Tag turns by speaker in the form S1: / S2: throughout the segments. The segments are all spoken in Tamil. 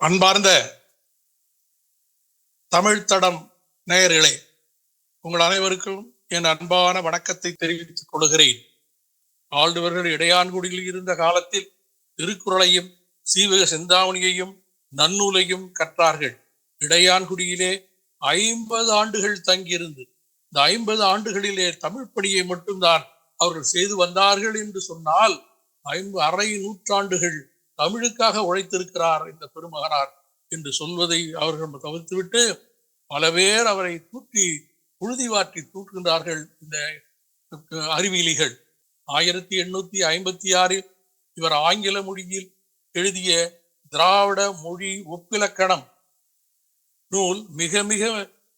S1: அன்பார்ந்த தமிழ்த்தடம் நேயர்களே உங்கள் அனைவருக்கும் என் அன்பான வணக்கத்தை தெரிவித்துக் கொள்கிறேன். ஆழ்ந்தவர்கள் இடையான்குடியில் இருந்த காலத்தில் திருக்குறளையும் சீவக சிந்தாமணியையும் நன்னூலையும் கற்றார்கள். இடையான்குடியிலே ஐம்பது ஆண்டுகள் தங்கியிருந்து இந்த ஐம்பது ஆண்டுகளிலே தமிழ் பணியை மட்டும்தான் அவர்கள் செய்து வந்தார்கள் என்று சொன்னால் ஐம்பது அரை நூற்றாண்டுகள் தமிழுக்காக உழைத்திருக்கிறார் இந்த பெருமகனார் என்று சொல்வதை அவர்கள் தவிர்த்துவிட்டு பல பேர் அவரை தூக்கி புழுதி வாட்டி தூக்குகின்றார்கள் இந்த அறிவியலிகள். ஆயிரத்தி எண்ணூத்தி ஐம்பத்தி ஆறில் இவர் ஆங்கில மொழியில் எழுதிய திராவிட மொழி ஒப்பிலக்கணம் நூல் மிக மிக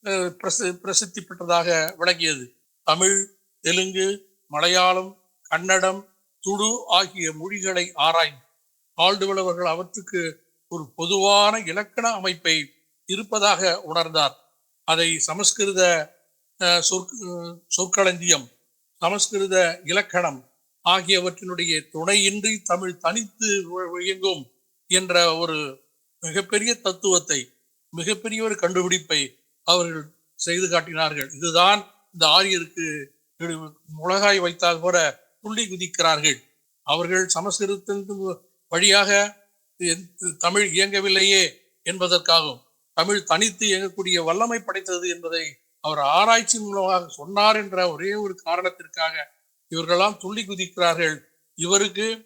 S1: அஹ், பிரசி- பிரசித்தி பெற்றதாக விளங்கியது. தமிழ் தெலுங்கு மலையாளம் கன்னடம் துடு ஆகிய மொழிகளை ஆராய்ந்து ஆழ்டுவல் அவர்கள் அவற்றுக்கு ஒரு பொதுவான இலக்கண அமைப்பை இருப்பதாக உணர்ந்தார். அதை சமஸ்கிருத அஹ், சொற் சொற்களஞ்சியம் சமஸ்கிருத இலக்கணம் ஆகியவற்றினுடைய துணையின்றி தமிழ் தனித்து இயங்கும் என்ற ஒரு மிகப்பெரிய தத்துவத்தை மிகப்பெரிய ஒரு கண்டுபிடிப்பை அவர்கள் செய்து காட்டினார்கள். இதுதான் இந்த ஆரியருக்கு இடு- முளகாய் வைத்தால் போல துள்ளி குதிக்கிறார்கள். அவர்கள் சமஸ்கிருதத்தின் வழியாக தமிழ் இயங்கவில்லையே என்பதற்காகவும் தமிழ் தனித்து இயங்கக்கூடிய வல்லமை படைத்தது என்பதை அவர் ஆராய்ச்சி மூலமாக சொன்னார் என்ற ஒரே ஒரு காரணத்திற்காக இவர்களெல்லாம் துள்ளி குதிக்கிறார்கள். இவருக்கு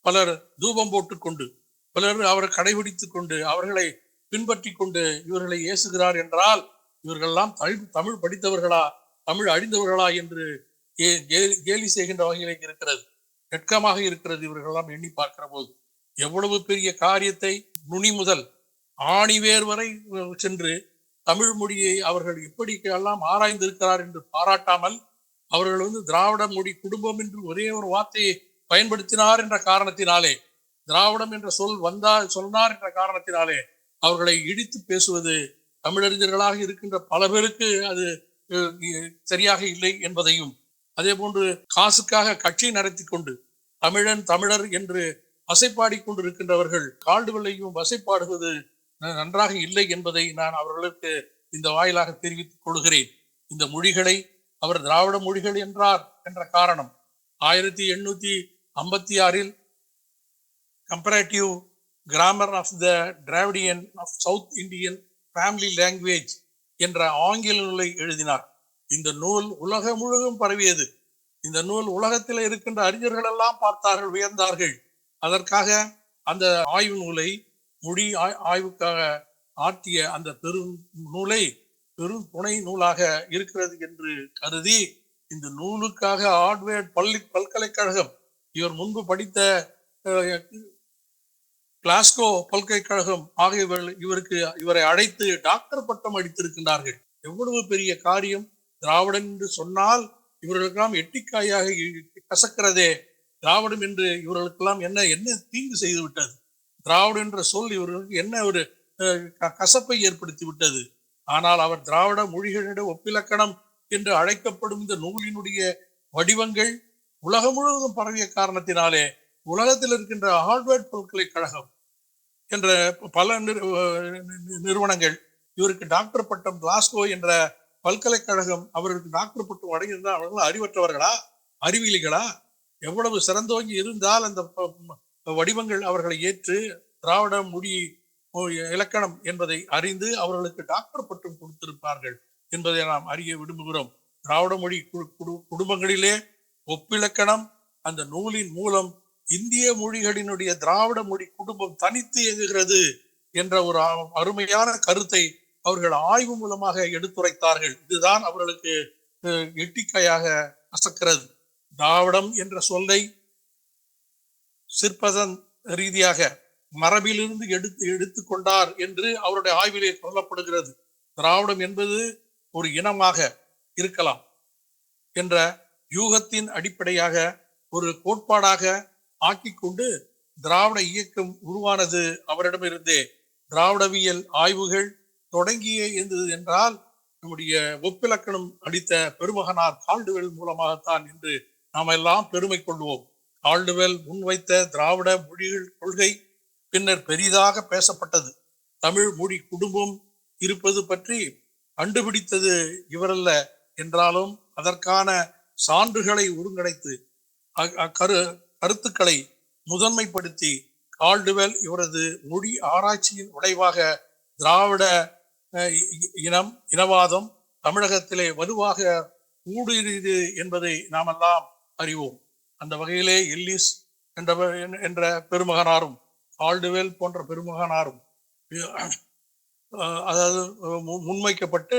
S1: பலர் தூபம் போட்டுக்கொண்டு பலர் அவரை கடைபிடித்து கொண்டு அவர்களை பின்பற்றி கொண்டு இவர்களை ஏசுகிறார் என்றால் இவர்களெல்லாம் தமிழ் தமிழ் படித்தவர்களா தமிழ் அழிந்தவர்களா என்று கே- கேலி செய்கின்ற வகையில் இருக்கிறது. வெட்கமாக இருக்கிறது இவர்களெல்லாம் எண்ணி பார்க்கிற போது எவ்வளவு பெரிய காரியத்தை நுனி முதல் ஆணிவேர் வரை சென்று தமிழ் மொழியை அவர்கள் எப்படி எல்லாம் ஆராய்ந்திருக்கிறார் என்று பாராட்டாமல் அவர்கள் வந்து திராவிட மொழி குடும்பம் என்று ஒரே ஒரு வார்த்தையை பயன்படுத்தினார் என்ற காரணத்தினாலே திராவிடம் என்ற சொல் வந்தால் சொன்னார் என்ற காரணத்தினாலே அவர்களை இடித்து பேசுவது தமிழறிஞர்களாக இருக்கின்ற பல பேருக்கு அது அஹ், சரியாக இல்லை என்பதையும் அதே போன்று காசுக்காக கட்சி நடத்தி கொண்டு தமிழன் தமிழர் என்று வசைப்பாடி கொண்டிருக்கின்றவர்கள் கால்டுவெல்லையும் வசைப்பாடுவது நன்றாக இல்லை என்பதை நான் அவர்களுக்கு இந்த வாயிலாக தெரிவித்துக் கொள்கிறேன். இந்த மொழிகளை அவர் திராவிட மொழிகள் என்றார் என்ற காரணம். ஆயிரத்தி எண்ணூத்தி ஐம்பத்தி ஆறில் comparative grammar of the Dravidian of South Indian family language என்ற ஆங்கில நூலை எழுதினார். இந்த நூல் உலகம் முழுவதும் பரவியது. இந்த நூல் உலகத்தில் இருக்கின்ற அறிஞர்கள் எல்லாம் பார்த்தார்கள் வியந்தார்கள். அதற்காக அந்த ஆய்வு நூலை மொழி ஆய்வுக்காக ஆற்றிய அந்த பெரும் நூலை பெரும் துணை நூலாக இருக்கிறது என்று கருதி இந்த நூலுக்காக ஆட்வேர்ட் பள்ளி பல்கலைக்கழகம் இவர் முன்பு படித்த அஹ், கிளாஸ்கோ பல்கலைக்கழகம் ஆகியவர்கள் இவருக்கு இவரை அழைத்து டாக்டர் பட்டம் அடித்திருக்கின்றார்கள். எவ்வளவு பெரிய காரியம்? திராவிடன் என்று சொன்னால் இவர்களுக்கெல்லாம் எட்டிக்காயாக கசக்கிறதே. திராவிடம் என்று இவர்களுக்கெல்லாம் என்ன என்ன தீங்கு செய்து விட்டது திராவிடம் என்ற சொல் இவர்களுக்கு என்ன ஒரு அஹ், கசப்பை ஏற்படுத்தி விட்டது ஆனால் அவர் திராவிட மொழிகளிட ஒப்பிலக்கணம் என்று அழைக்கப்படும் இந்த நூலினுடைய வடிவங்கள் உலகம் முழுவதும் பரவிய காரணத்தினாலே உலகத்தில் இருக்கின்ற ஹார்ட்வேர்ட் பல்கலைக்கழகம் என்ற பல நிறு- நிறுவனங்கள் இவருக்கு டாக்டர் பட்டம் கிளாஸ்கோ என்ற பல்கலைக்கழகம் அவர்களுக்கு டாக்டர் பட்டு வழங்கியிருந்தால் அவர்கள் அறிவற்றவர்களா? அறிவியலிகளா? எவ்வளவு சிறந்தோங்கி இருந்தால் அந்த வடிவங்கள் அவர்களை ஏற்று திராவிட மொழி இலக்கணம் என்பதை அறிந்து அவர்களுக்கு டாக்டர் பட்டம் கொடுத்திருப்பார்கள் என்பதை நாம் அறிய விரும்புகிறோம். திராவிட மொழி கு- குடும்பங்களிலே ஒப்பிலக்கணம் அந்த நூலின் மூலம் இந்திய மொழிகளினுடைய திராவிட மொழி குடும்பம் தனித்து இயங்குகிறது என்ற ஒரு அ- அருமையான கருத்தை அவர்கள் ஆய்வு மூலமாக எடுத்துரைத்தார்கள். இதுதான் அவர்களுக்கு அஹ், எட்டிக்கையாக அசக்கிறது. திராவிடம் என்ற சொல்லை சிற்பதன் ரீதியாக மரபிலிருந்து எடுத்து எடுத்துக்கொண்டார் என்று அவருடைய ஆய்விலே சொல்லப்படுகிறது. திராவிடம் என்பது ஒரு இனமாக இருக்கலாம் என்ற யூகத்தின் அடிப்படையாக ஒரு கோட்பாடாக ஆக்கிக்கொண்டு திராவிட இயக்கம் உருவானது அவரிடமிருந்தே. திராவிடவியல் ஆய்வுகள் தொடங்கியே இருந்தது என்றால் நம்முடைய ஒப்பிலக்கணம் அடித்த பெருமகனார் கால்டுவெல் மூலமாகத்தான் என்று நாம் எல்லாம் பெருமை கொள்வோம். கால்டுவெல் முன்வைத்த திராவிட மொழிகள் கொள்கை பின்னர் பெரிதாக பேசப்பட்டது. தமிழ் மொழி குடும்பம் இருப்பது பற்றி கண்டுபிடித்தது இவரல்ல என்றாலும் அதற்கான சான்றுகளை ஒருங்கிணைத்து அ- அக்கரு கருத்துக்களை முதன்மைப்படுத்தி கால்டுவெல் இவரது மொழி ஆராய்ச்சியின் விளைவாக திராவிட இனம் இனவாதம் தமிழகத்திலே வலுவாக ஊடுருது என்பதை நாமெல்லாம் அறிவோம். அந்த வகையிலே எல்லிஸ் என்ற என்ற பெருமகனாரும் ஆல்டுவேல் போன்ற பெருமகனாரும் அஹ், அதாவது முன்வைக்கப்பட்டு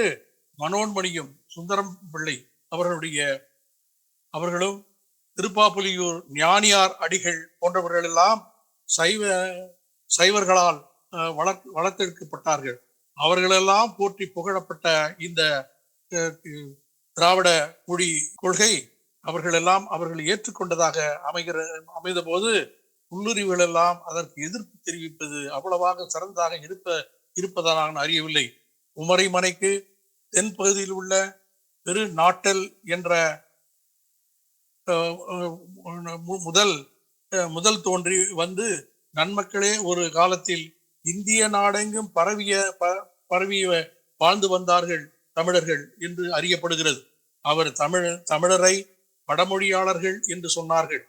S1: மனோன்மணியும் சுந்தரம் பிள்ளை அவர்களுடைய அவர்களும் திருப்பாப்புலியூர் ஞானியார் அடிகள் போன்றவர்கள் எல்லாம் சைவ சைவர்களால் அஹ், வளர்த்தெடுக்கப்பட்டார்கள். அவர்களெல்லாம் போற்றி புகழப்பட்ட இந்த அஹ், திராவிட மொழி கொள்கை அவர்களெல்லாம் அவர்கள் ஏற்றுக்கொண்டதாக அமைகிற அமைந்த போது உள்ளுரிவுகள் எல்லாம் அதற்கு எதிர்ப்பு தெரிவிப்பது அவ்வளவாக சிறந்ததாக இருப்ப இருப்பதாக நான் அறியவில்லை. உமரை மனைக்கு தென்பகுதியில் உள்ள பெரு நாட்டல் என்ற அஹ், முதல் அஹ், முதல் தோன்றி வந்து நன்மக்களே ஒரு காலத்தில் இந்திய நாடெங்கும் பரவிய ப- பரவிய வாழ்ந்து வந்தார்கள் தமிழர்கள் என்று அறியப்படுகிறது. அவர் தமிழ் தமிழரை வடமொழியாளர்கள் என்று சொன்னார்கள்.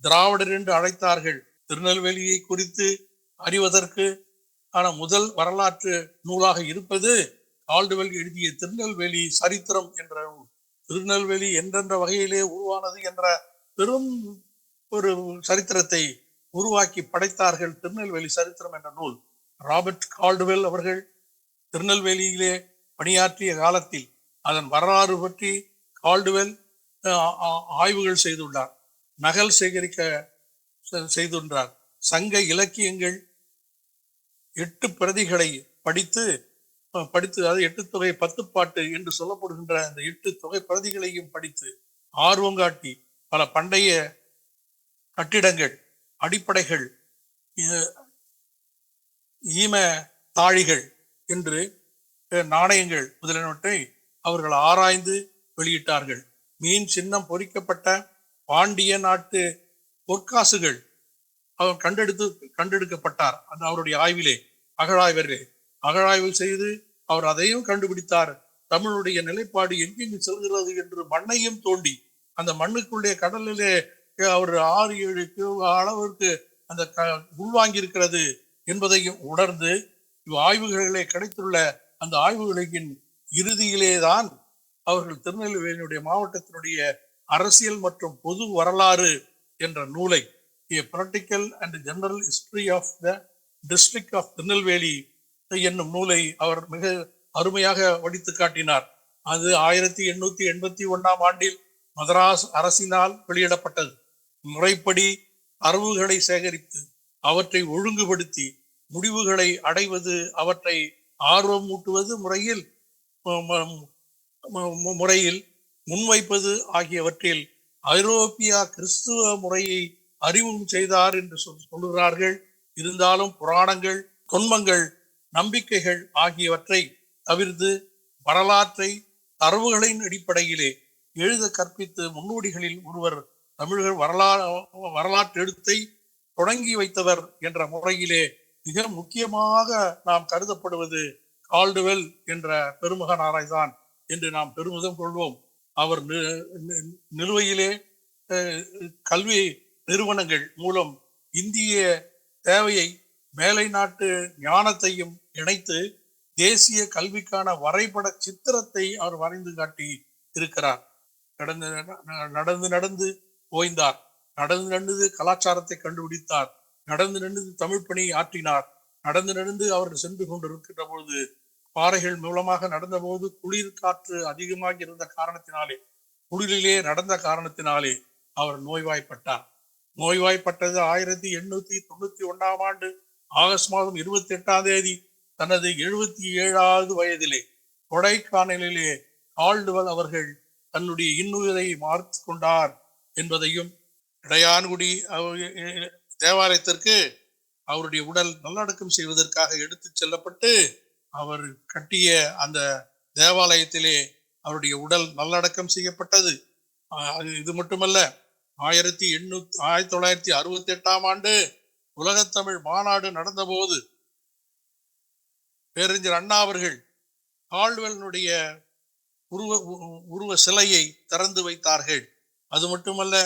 S1: திராவிடர் என்று அழைத்தார்கள். திருநெல்வேலியை குறித்து அறிவதற்கு ஆன முதல் வரலாற்று நூலாக இருப்பது கால்டுவெல் எழுதிய திருநெல்வேலி சரித்திரம் என்ற நூல். திருநெல்வேலி என்றென்ற வகையிலே உருவானது என்ற பெரும் ஒரு சரித்திரத்தை உருவாக்கி படைத்தார்கள் திருநெல்வேலி சரித்திரம் என்ற நூல். ராபர்ட் கால்டுவெல் அவர்கள் திருநெல்வேலியிலே பணியாற்றிய காலத்தில் அதன் வரலாறு பற்றி கால்டுவெல் ஆய்வுகள் செய்துள்ளார். நகல் சேகரிக்க செய்துள்ளார். சங்க இலக்கியங்கள் எட்டு பிரதிகளை படித்து படித்து அதாவது எட்டு தொகை பத்து பாட்டு என்று சொல்லப்படுகின்ற அந்த எட்டு தொகை பிரதிகளையும் படித்து ஆர்வம் காட்டி பல பண்டைய கட்டிடங்கள் அடிப்படைகள் ஈம தாழிகள் என்று நாணயங்கள் முதலியவற்றை அவர்கள் ஆராய்ந்து வெளியிட்டார்கள். மீன் சின்னம் பொறிக்கப்பட்ட பாண்டிய நாட்டு பொற்காசுகள் அவர் கண்டெடுத்து கண்டெடுக்கப்பட்டார். அந்த அவருடைய ஆய்விலே அகழாய்வரே. அகழாய்வு செய்து அவர் அதையும் கண்டுபிடித்தார். தமிழுடைய நிலைப்பாடு எங்கெங்கு செல்கிறது என்று மண்ணையும் தோண்டி அந்த மண்ணுக்குள்ளே கடலிலே அவர் ஆறு ஏழு அளவிற்கு அந்த க உள்வாங்கி இருக்கிறது என்பதையும் உணர்ந்து இவ் ஆய்வுகளிலே கிடைத்துள்ள அந்த ஆய்வுகளின் இறுதியிலே தான் அவர்கள் திருநெல்வேலியினுடைய மாவட்டத்தினுடைய அரசியல் மற்றும் பொது வரலாறு என்ற நூலை a political and general history of the district of Tirunelveli என்னும் நூலை அவர் மிக அருமையாக வடித்து காட்டினார். அது ஆயிரத்தி எண்ணூத்தி எண்பத்தி ஒன்றாம் ஆண்டில் மதராஸ் அரசினால் வெளியிடப்பட்டது. முறைப்படி அறிவுகளை சேகரித்து அவற்றை ஒழுங்குபடுத்தி முடிவுகளை அடைவது அவற்றை ஆர்வம் ஊட்டுவது முறையில் முறையில் முன்வைப்பது ஆகியவற்றில் ஐரோப்பியா கிறிஸ்துவ முறையை அறிமுகம் செய்தார் என்று சொல்கிறார்கள் இருந்தாலும் புராணங்கள் தொன்மங்கள் நம்பிக்கைகள் ஆகியவற்றை தவிர்த்து வரலாற்றை தரவுகளின் அடிப்படையிலே எழுத கற்பித்து முன்னோடிகளில் ஒருவர் தமிழர் வரலாறு வரலாற்று எழுத்தை தொடங்கி வைத்தவர் என்ற முறையிலே மிக முக்கியமாக நாம் கருதப்படுவது கால்டுவெல் என்ற பெருமகனாரைதான் என்று நாம் பெருமிதம் கொள்வோம். அவர் நிலுவையிலே கல்வி நிறுவனங்கள் மூலம் இந்திய தேவையை மேலை நாட்டு ஞானத்தையும் இணைத்து தேசிய கல்விக்கான வரைபட சித்திரத்தை அவர் வரைந்து காட்டி இருக்கிறார் நடந்து ந- நடந்து நடந்து ஓய்ந்தார். நடந்து நடந்து கலாச்சாரத்தை கண்டுபிடித்தார். நடந்து நடந்து தமிழ் பணியை ஆற்றினார். நடந்து நடந்து அவர் சென்று கொண்டிருக்கின்ற பொழுது பாறைகள் மூலமாக நடந்தபோது குளிர் காற்று அதிகமாக இருந்த காரணத்தினாலே குளிரிலே நடந்த காரணத்தினாலே அவர் நோய்வாய்ப்பட்டார். நோய்வாய்ப்பட்டது ஆயிரத்தி எண்ணூத்தி தொண்ணூத்தி ஒன்றாம் ஆண்டு ஆகஸ்ட் மாதம் இருபத்தி எட்டாம் தேதி தனது எழுபத்தி ஏழாவது வயதிலே கொடைக்கானலிலே ஆல்டுவல் அவர்கள் தன்னுடைய இன்னுயிரை மார்த்து கொண்டார் என்பதையும் இடையான்குடி அவ- தேவாலயத்திற்கு அவருடைய உடல் நல்லடக்கம் செய்வதற்காக எடுத்துச் செல்லப்பட்டு அவர் கட்டிய அந்த தேவாலயத்திலே அவருடைய உடல் நல்லடக்கம் செய்யப்பட்டது. அது இது மட்டுமல்ல ஆயிரத்தி எண்ணூத்தி ஆயிரத்தி தொள்ளாயிரத்தி அறுபத்தி எட்டாம் ஆண்டு உலகத்தமிழ் மாநாடு நடந்தபோது பேரறிஞர் அண்ணா அவர்கள் கால்வெல்னுடைய உருவ உ- உருவ சிலையை திறந்து வைத்தார்கள். அது மட்டுமல்ல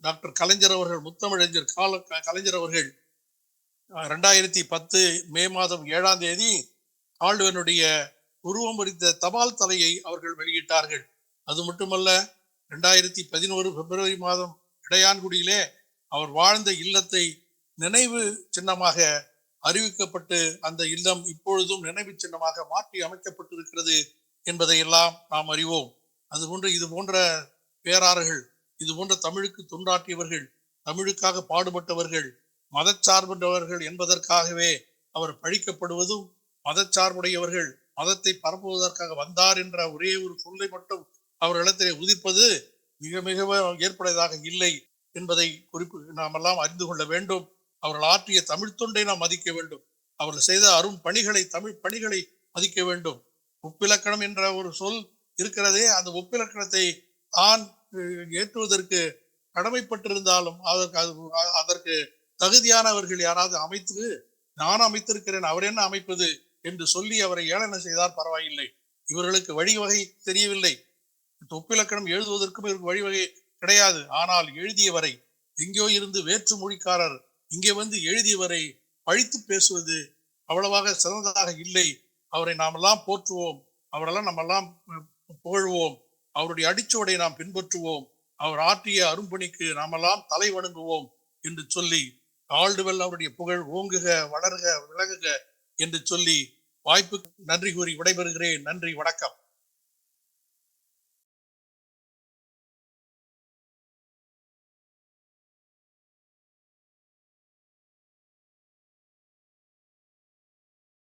S1: டாக்டர் கலைஞர் அவர்கள் முத்தமிழறிஞர் கால க- கலைஞர் அவர்கள் ரெண்டாயிரத்தி பத்து மே மாதம் ஏழாம் தேதி கால்வனுடைய உருவம் பொறித்த தபால் தலையை அவர்கள் வெளியிட்டார்கள். அது மட்டுமல்ல ரெண்டாயிரத்தி பதினோரு பிப்ரவரி மாதம் இடையான்குடியிலே அவர் வாழ்ந்த இல்லத்தை நினைவு சின்னமாக அறிவிக்கப்பட்டு அந்த இல்லம் இப்பொழுதும் நினைவு சின்னமாக மாற்றி அமைக்கப்பட்டிருக்கிறது என்பதையெல்லாம் நாம் அறிவோம். அதுபோன்று இது போன்ற பேராறுகள் இது போன்ற தமிழுக்கு தொண்டாற்றியவர்கள் தமிழுக்காக பாடுபட்டவர்கள் மதச்சார்பற்றவர்கள் என்பதற்காகவே அவர் பழிக்கப்படுவதும் மதச்சார்புடையவர்கள் மதத்தை பரப்புவதற்காக வந்தார் என்ற ஒரே ஒரு சொல்லை மட்டும் அவர்களிடத்திலே உதிர்ப்பது மிக மிக ஏற்புடையதாக இல்லை என்பதை குறிப்பு நாம் எல்லாம் அறிந்து கொள்ள வேண்டும். அவர்கள் ஆற்றிய தமிழ் தொண்டை நாம் மதிக்க வேண்டும். அவர்கள் செய்த அரும் பணிகளை தமிழ் பணிகளை மதிக்க வேண்டும். ஒப்பிலக்கணம் என்ற ஒரு சொல் இருக்கிறதே அந்த ஒப்பிலக்கணத்தை தான் ஏற்றுவதற்கு கடமைப்பட்டிருந்தாலும் அதற்கு அது- அதற்கு தகுதியானவர்கள் யாராவது அமைத்து நான் அமைத்திருக்கிறேன் அவர் என்ன அமைப்பது? என்று சொல்லி அவரை ஏளனம் செய்தார் பரவாயில்லை. இவர்களுக்கு வழிவகை தெரியவில்லை. தொப்பிலக்கணம் எழுதுவதற்கும் இவருக்கு வழிவகை கிடையாது. ஆனால் எழுதியவரை எங்கேயோ இருந்து வேற்று மொழிக்காரர் இங்கே வந்து எழுதியவரை பழித்து பேசுவது அவ்வளவாக சிறந்ததாக இல்லை. அவரை நாமெல்லாம் போற்றுவோம். அவரெல்லாம் நம்மெல்லாம் புகழ்வோம். அவருடைய அடிச்சோடை நாம் பின்பற்றுவோம். அவர் ஆற்றிய அரும்பணிக்கு நாமெல்லாம் தலை வணங்குவோம் என்று சொல்லி ஆல்டுவெல் அவருடைய புகழ் ஓங்குக வளர்க விலகுக என்று சொல்லி வாய்ப்புக்கு நன்றி கூறி விடைபெறுகிறேன். நன்றி வணக்கம்.